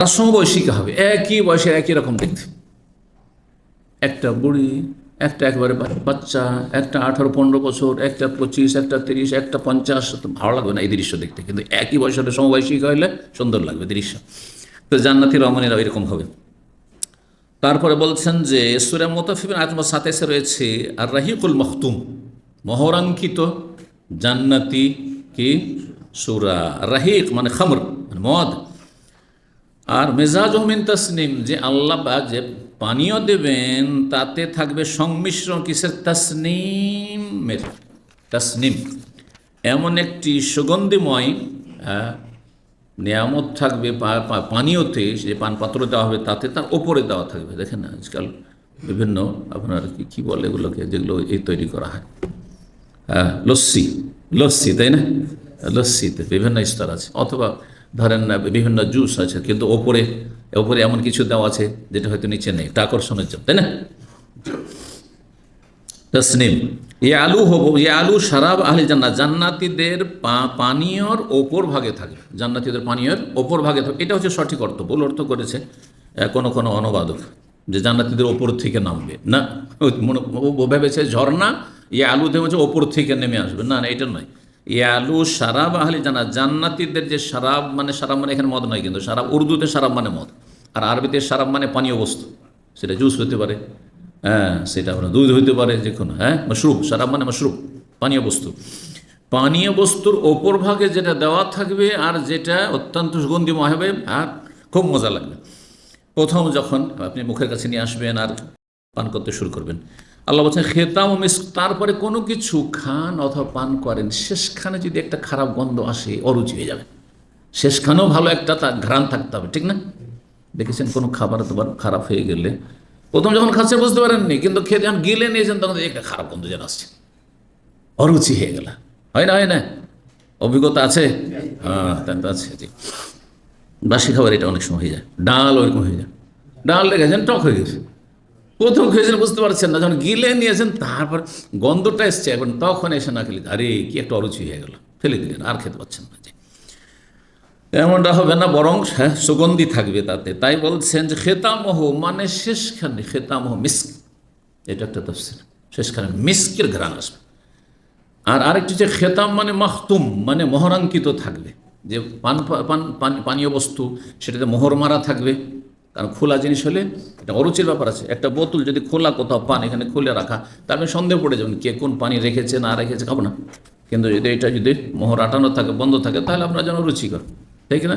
তার সমবয়সিকা হবে। একই বয়সে একই রকম দেখতে। একটা বুড়ি, একটা একবারে বাচ্চা, একটা আঠারো, পনেরো বছর, একটা পঁচিশ, একটা তিরিশ, একটা পঞ্চাশ ভালো লাগবে না এই দৃশ্য দেখতে। কিন্তু একই বয়সের সমবয়সিকা হইলে সুন্দর লাগবে দৃশ্য। তো জান্নাতি রমণীরা এরকম হবে। তারপরে বলছেন যে, সুরা মোতাফিবিন আত্মা সাতাইশে রয়েছে আর রাহিকুল মখতুম, মহরাঙ্কিত জান্নাতি কি? সুরা রাহিক মানে খামর মানে মদ। আর মেজাজ মিন তসনিম যে আল্লাহ যে পানীয় দেবেন তাতে থাকবে সংমিশ্রণ কিসের? তসনিমের। তসনিম এমন একটি সুগন্ধিময় নিয়ামত থাকবে পানীয়তে যে পান পাত্র দেওয়া হবে তাতে তার ওপরে দেওয়া থাকবে। দেখেন না আজকাল বিভিন্ন আপনার কি কী বলে এগুলোকে যেগুলো এই তৈরি করা হ্যাঁ, লস্যি। লস্যি তাই না? লস্যিতে বিভিন্ন স্তর আছে। অথবা ধরেন বিভিন্ন জুস আছে, কিন্তু ওপরে ওপরে এমন কিছু দেওয়া আছে যেটা হয়তো নিচে নেই। এটা আকর্ষণের জন্য, তাই না? তসনিম এ আলু হব এ আলু সারাব আহলি জান্নাত, জান্নাতিদের পানীয়র ওপর ভাগে থাকে, জান্নাতিদের পানীয়র ওপর ভাগে থাকে। এটা হচ্ছে সঠিক অর্থ, ভুল অর্থ করেছে কোনো কোনো অনুবাদক, যে জান্নাতিদের ওপর থেকে নামবে। না মনে- ভেবেছে ঝর্ণা ইয়ে আলুতে হচ্ছে ওপর থেকে নেমে আসবে। না না, এটা নয়। ইয়ে আলু সারাব আহলি জানা জান্নাতিদের যে সারাব মানে সারাব মানে এখানে মদ নয় কিন্তু সারাব উর্দুতে সারাব মানে মদ, আর আরবিতে সারাব মানে পানীয় বস্তু। সেটা জুস হতে পারে হ্যাঁ সেটা আপনার দুধ হইতে পারে, যে কোনো হ্যাঁ মাশরুব সারাব মানে মাশরুব পানীয় বস্তু। পানীয় বস্তুর ওপর ভাগে যেটা দেওয়া থাকবে আর যেটা অত্যন্ত সুগন্ধিময় হবে, আর খুব মজা লাগবে। প্রথম যখন আপনি মুখের কাছে নিয়ে আসবেন আর পান করতে শুরু করবেন। আল্লাহ বলছেন, খেতাম ও মিস তারপরে কোনো কিছু খান অথবা পান করেন, শেষখানে যদি একটা খারাপ গন্ধ আসে, অরুচি হয়ে যাবে। শেষখানেও ভালো একটা তার ঘ্রাণ থাকতে হবে, ঠিক না? দেখেছেন কোনো খাবার তোমার খারাপ হয়ে গেলে? প্রথম যখন খাচ্ছে বুঝতে পারেননি, কিন্তু খেয়ে যখন গিলে নিয়েছেন, তখন একটা খারাপ গন্ধ যেন আসছে। অরুচি হয়ে গেল। হয় না হয় না? অভিজ্ঞতা আছে? হ্যাঁ তা আছে বাসি খাবার এটা অনেক সময় হয়ে যায়। ডাল ওইরকম হয়ে যায়। ডাল দেখেছেন টক হয়ে গেছে। প্রথম খেয়েছেন বুঝতে পারছেন না যখন গিলে নিয়েছেন তারপর গন্ধটা এসছে এখন তখন এসে না খেলে আরে কি একটা অরুচি হয়ে গেল ফেলে দিলেন আর খেতে পাচ্ছেন না জি। এমনটা হবে না বরং হ্যাঁ, সুগন্ধি থাকবে তাতে। তাই বলছেন যে খেতামহ মানে শেষখানে খেতামহ মিস্ক। এটা একটা তফসির শেষখানে মিস্কের ঘ্রাণ আসবে। আর আরেকটি যে খেতাম মানে মাহতুম মানে মোহরাঙ্কিত থাকবে। যে পান পান- পানীয় বস্তু সেটাতে মোহর মারা থাকবে। কারণ খোলা জিনিস হলে এটা অরুচির ব্যাপার আছে। একটা বোতল যদি খোলা কোথাও পান এখানে খুলে রাখা, তার মানে সন্দেহ পড়ে যাবেন কে কোন পানি রেখেছে, না রেখেছে, খাব না। কিন্তু যদি এটা যদি মোহর আটানো থাকে, বন্ধ থাকে, তাহলে আপনার যেন রুচিকর। ঠিক না?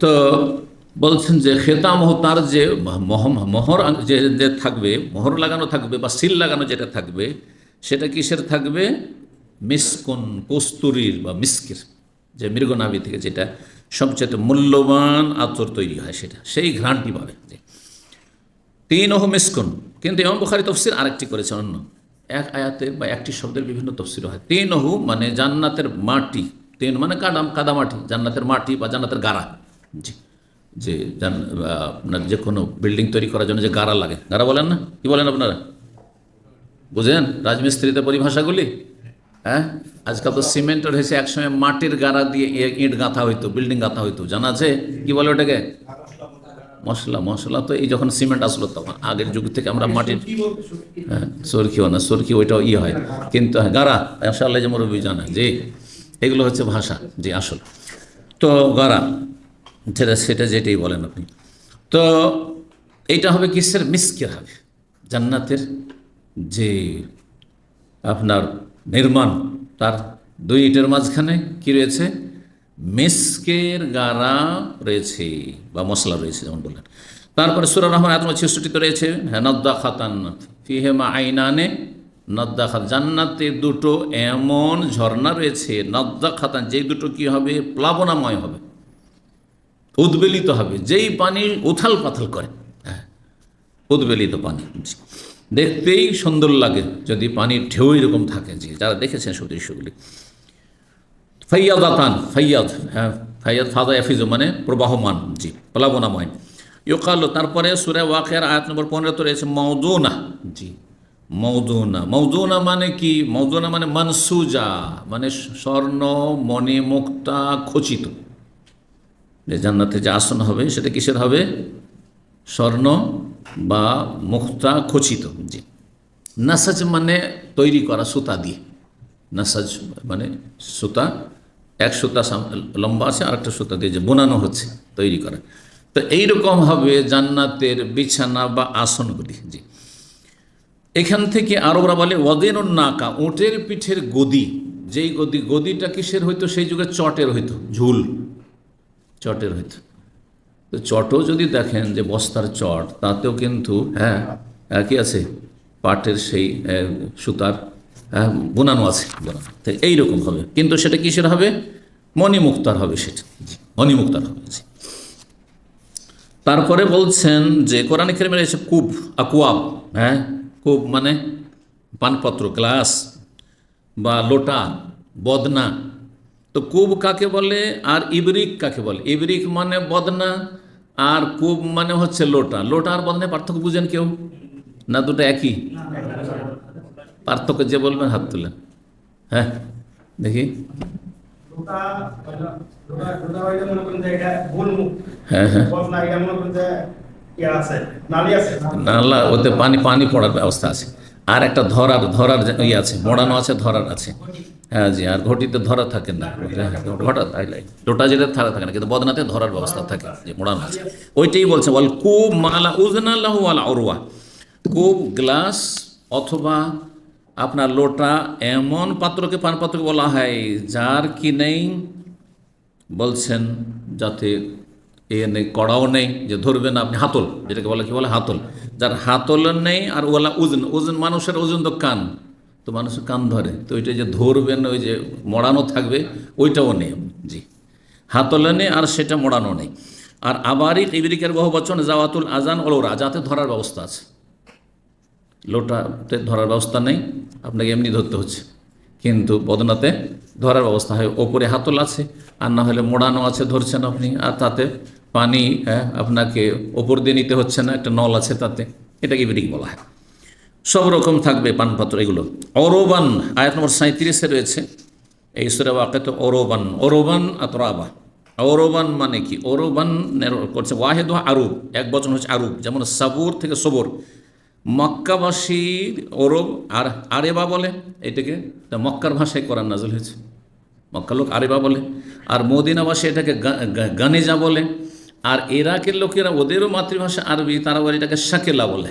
তো বলছেন যে খেতামহ তার যে মহ- মোহর যে থাকবে, মোহর লাগানো থাকবে বা সিল লাগানো যেটা থাকবে, সেটা কিসের থাকবে? মিসকুন কস্তুরির বা মিস্কির, যে মৃগনাভি থেকে যেটা সবচেয়ে মূল্যবান আতর তৈরি হয় সেটা। সেই ঘ্রাণটি পাবে। তিন ওহ মিসকুন। কিন্তু এমন বুখারি তফসির আরেকটি করেছে অন্য। এক আয়াতের বা একটি শব্দের বিভিন্ন তফসির হয়। তিন ওহু মানে জান্নাতের মাটি। তিন মানে কাদাম কাদামাটি জান্নাতের মাটি বা জান্নাতের গাড়া। জি। যে আপনার যে কোনো বিল্ডিং তৈরি করার জন্য যে গাড়া লাগে। গাড়া বলেন না? কি বলেন আপনারা? বুঝেন? রাজমিস্ত্রিতে পরিভাষাগুলি? হ্যাঁ? আজকাল তো সিমেন্টের হয়েছে একসময় মাটির গাড়া দিয়ে ইট গাঁথা হইতো বিল্ডিং গাঁথা হইতো জানা আছে? কি বলে ওটাকে? মশলা মশলা তো এই যখন সিমেন্ট আসলো তখন আগের যুগ থেকে আমরা মাটির হ্যাঁ সরকিও না সরকি ওইটাও ই হয়। কিন্তু হ্যাঁ গাড়া আল্লাহ যে মুরব্বী জানা। যে এগুলো হচ্ছে ভাষা যে আসল। তো গাড়া সেটা সেটা যেটাই বলেন আপনি। তো এইটা হবে কিসের? মিসকের হবে। জান্নাতের যে আপনার নির্মাণ। তার দুই ইটের মাঝখানে কি রয়েছে? মিসকের গাড়া রয়েছে বা মশলা রয়েছে যেমন বললেন। তারপরে সুরা রহমান আত্ম ছেষট্টিতে রয়েছে হ্যাঁ নদ্দা খাতান ফিহেমা আইনানে নদ্দা খাত জান্নাতে দুটো এমন ঝর্ণা রয়েছে নদ্দা খাতান যেই দুটো কি হবে? প্লাবনাময় হবে, উদ্বেলিত হবে, যেই পানি উথাল পাথাল করে। উদ্বেলিত পানি। দেখতেই সুন্দর লাগে যদি পানির ঢেউ এরকম থাকে। জি, যারা দেখেছেন সব দৃশ্যগুলি। ফাইয়াদ আতান ফাইয়াদ হ্যাঁ ফাইয়াদ ফাদা এফিজু মানে প্রবাহমান, জি, প্লাবনাময়। ইউকাল, তারপরে সুরে ওয়াকের আয়াত নম্বর পনেরো রয়েছে মৌদুনা জি মৌদুনা মৌদুনা মানে কি? মৌদুনা মানে মানসুজা মানে স্বর্ণ মণি মুক্তা খচিত। যে জান্নাতে যে আসন হবে, সেটা কিসের হবে? স্বর্ণ বা মুক্তা খচিত, জি। নাসাজ মানে তৈরি করা সুতা দিয়ে। নাসাজ মানে সুতা, এক সুতা লম্বা আছে আর একটা সুতা দিয়ে যে বোনানো হচ্ছে, তৈরি করা। তো এইরকম হবে জান্নাতের বিছানা বা আসনগুলি, জি। এখান থেকে আরবরা বলে ওয়াদিন নাকা ওটের পিঠের গদি। যেই গদি, গদিটা কিসের হইতো? সেই যুগে চটের হইতো, ঝুল। চটের হইতো। তো চটও যদি দেখেন যে বস্তার চট, তাতেও কিন্তু হ্যাঁ একই আছে? পাটের সেই সুতার বোনানো আছে। এইরকম হবে। কিন্তু সেটা কিসের হবে? মণিমুক্তার হবে সেটা। মণিমুক্তার হবে তারপরে বলছেন যে কোরআন কেরিমের এসে কূপ, আকুয়াব হ্যাঁ কূপ মানে পানপত্র, গ্লাস বা লোটা, বদনা তো কূপ কাকে বলে? আর ইবরিক কাকে বলে? ইবরিক মানে বদনা আর কূপ মানে হচ্ছে লোটা। লোটা আর বদনায় পার্থক্য বুঝেন কেউ? না দুটো একই? পার্থক্য যে বলবেন হাত তুলেন। হ্যাঁ দেখি। হ্যাঁ হ্যাঁ। বদনা নালি ওতে পানি পানি পড়ার ব্যবস্থা আছে। আর একটা ধরার ধরার ইয়ে আছে মোড়ানো আছে ধরার আছে। হ্যাঁ জি আর ঘটিতে ধরা থাকে না। ঘটা লোটা যেটা থাকা থাকে না কিন্তু বদনাতে ধরার ব্যবস্থা থাকে যে মোড়ানো আছে। ওইটাই বলছে বল কুব মালা উজনাল্লাহ আলা অরুয়া কুব গ্লাস অথবা আপনার লোটা এমন পাত্রকে পান পাত্রকে বলা হয় যার কি নেই বলছেন যাতে এ নেই কড়াও নেই যে ধরবেন আপনি হাতল যেটাকে বলে কি বলে হাতল। যার হাতল নেই আর ওলা ওজন ওজন মানুষের ওজন তো কান তো মানুষের কান ধরে। তো ওইটা যে ধরবেন ওই যে মোড়ানো থাকবে ওইটাও নেই। জি। হাতলে নেই আর সেটা মোড়ানো নেই। আর আবারই ইবরিকের বহু বচন জাওয়াতুল আজান ওলোরা যাতে ধরার ব্যবস্থা আছে। লোটাতে ধরার ব্যবস্থা নেই আপনাকে এমনি ধরতে হচ্ছে। কিন্তু বদনাতে ধরার ব্যবস্থা হয়। ওপরে হাতল আছে আর না হলে মোড়ানো আছে ধরছেন আপনি আর তাতে পানি হ্যাঁ, আপনাকে ওপর দিয়ে নিতে হচ্ছে না একটা নল আছে তাতে। এটাকে ব্রিক বলা হয়। সব রকম থাকবে পানপাত্র এগুলো। অরোবান, আয়াত নম্বর সাঁত্রিশে রয়েছে। এই সুরে ওয়াকাতে অরোবান অরোবান আতরাবা। অরোবান মানে কি? অরোবান করছে ওয়াহেদ আরুব, এক বচন হচ্ছে আরুব, যেমন সাবুর থেকে সবর। মক্কাবাসীর অরব আর আরেবা বলে, এটাকে তা মক্কার ভাষায় কোরআন নাজল হয়েছে। মক্কা লোক আরেবা বলে, আর মদিনাবাসী এটাকে গানেজা বলে। আর ইরাকের লোকেরা ওদেরও মাতৃভাষা আরবি, তারা এটাকে শাকেলা বলে।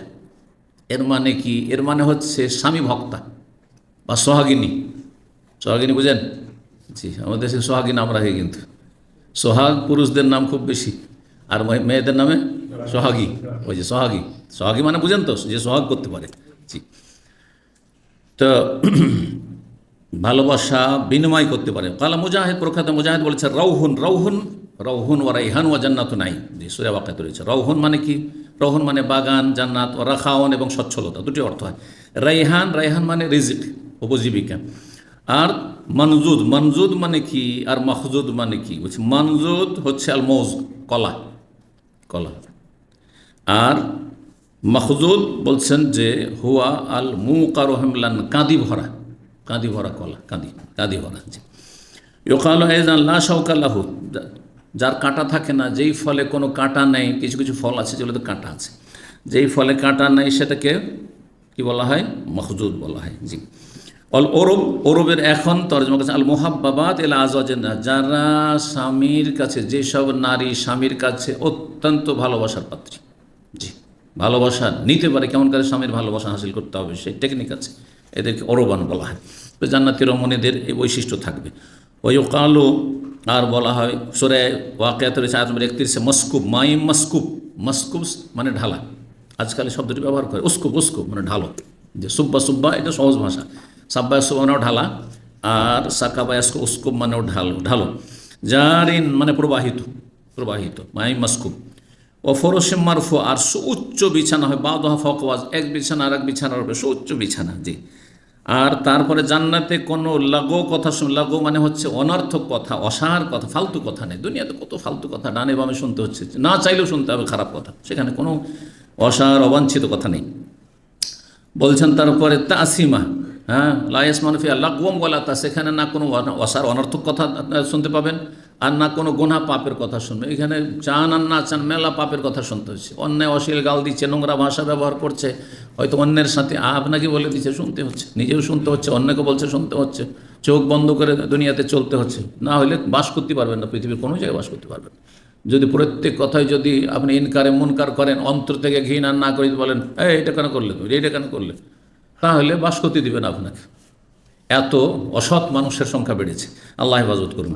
এর মানে কি? এর মানে হচ্ছে স্বামী ভক্তা বা সোহাগিনী। সোহাগিনী বুঝেন? জি, আমাদের দেশে সোহাগিনী আমরা রাখে কিন্তু। সোহাগ পুরুষদের নাম খুব বেশি। আর মেয়েদের নামে সোহাগী। ওই যে সোহাগী। সোহাগী মানে বুঝেন তো, যে সোহাগ করতে পারে। জি। তো ভালোবাসা বিনিময় করতে পারে। কালা মুজাহিদ প্রখ্যাত মুজাহিদ বলেছে রৌহুন রৌহুন রৌহুন ও রাইহান ও জান্নাত নাই যে সুরে বাক্যাত রয়েছে। রৌহন মানে কি? রৌহুন মানে বাগান, জান্নাত রাখাওন এবং সচ্ছলতা, দুটি অর্থ হয়। রাইহান রাইহান মানে রিজিক, উপজীবিকা। আর মনজুদ মনজুদ মানে কি? আর মখজুদ মানে কি? বলছে, মনজুদ হচ্ছে আল মৌজ, কলা কলা। আর মখজুদ বলছেন যে, হুয়া আল মুকার হেমলান কাঁদি ভরা কাঁদি ভরা কলা, কাঁদি কাঁদি ভরা, জি। ইকাল যার কাঁটা থাকে না, যেই ফলে কোনো কাঁটা নেই, কিছু কিছু ফল আছে যেগুলোতে কাঁটা আছে। যেই ফলে কাঁটা নেই সেটাকে কি বলা হয়? মখজুদ বলা হয়, জি। অল ওরব, ওরবের এখন তর্জমা কাছে আল মোহাব্বাবাত এলা আজওয়াজেনা যারা স্বামীর কাছে, যেসব নারী স্বামীর কাছে অত্যন্ত ভালোবাসার পাত্রী, জি, ভালোবাসা নিতে পারে, কেমন করে স্বামীর ভালোবাসা হাসিল করতে হবে, সেই টেকনিক আছে, এদেরকে অরবান বলা হয়। তো জান্নাতি রমণীদের এই বৈশিষ্ট্য থাকবে। ওই কালো আর বলা হয় সোরে ওয়াকিয়াত রয়েছে আজ একত্রিশে মস্কুব, মাইম মস্কুব মস্কুব মানে ঢালা। আজকাল শব্দটি ব্যবহার করে, উস্কুব উস্কুব মানে ঢালো। যে সুব্বা সুব্বা, এটা সহজ ভাষা। সাব্বায় মানেও ঢালা, আর সাকাবায়াস্ক উস্কুব মানেও ঢালো ঢালো। জারিন মানে প্রবাহিত প্রবাহিত মাই মাস্কুব। ও ফরসে মারফু, আর সুউচ্চ বিছানা হয় বা দহা ফকওয়াজ এক বিছানা আর এক বিছানার উপরে সুউচ্চ বিছানা, জি। আর তারপরে জান্নাতে কোনো লাগো কথা শুন, লাগো মানে হচ্ছে অনর্থক কথা, অসার কথা, ফালতু কথা নেই। দুনিয়াতে কত ফালতু কথা ডানে বামে শুনতে হচ্ছে। না চাইলেও শুনতে হবে খারাপ কথা। সেখানে কোনো অসার, অবাঞ্ছিত কথা নেই। বলছেন তারপরে তাসিমা হ্যাঁ লাইস মানফিয়া লাগুম বলা তা, সেখানে না কোনো অসার, অনর্থক কথা শুনতে পাবেন। আর না কোনো গোনা পাপের কথা শুনবে। এখানে চান আর না চান মেলা পাপের কথা শুনতে হচ্ছে। অন্যায়, অশ্লীল গাল দিচ্ছে, নোংরা ভাষা ব্যবহার করছে, হয়তো অন্যের সাথে আপনাকে বলে দিচ্ছে, শুনতে হচ্ছে, নিজেও শুনতে হচ্ছে, অন্যকে বলছে, শুনতে হচ্ছে, চোখ বন্ধ করে দুনিয়াতে চলতে হচ্ছে। না হলে বাস করতে পারবেন না, পৃথিবীর কোনো জায়গায় বাস করতে পারবেন যদি প্রত্যেক কথায় যদি আপনি ইনকারে, মুনকার করেন, অন্তর থেকে ঘৃণা না করে বলেন, এই, এটা কেন করলে তুমি? এটা কেন করলে? তাহলে বাস করতে দিবেন আপনাকে। এত অসৎ মানুষের সংখ্যা বেড়েছে। আল্লাহ হেফাজত করুন।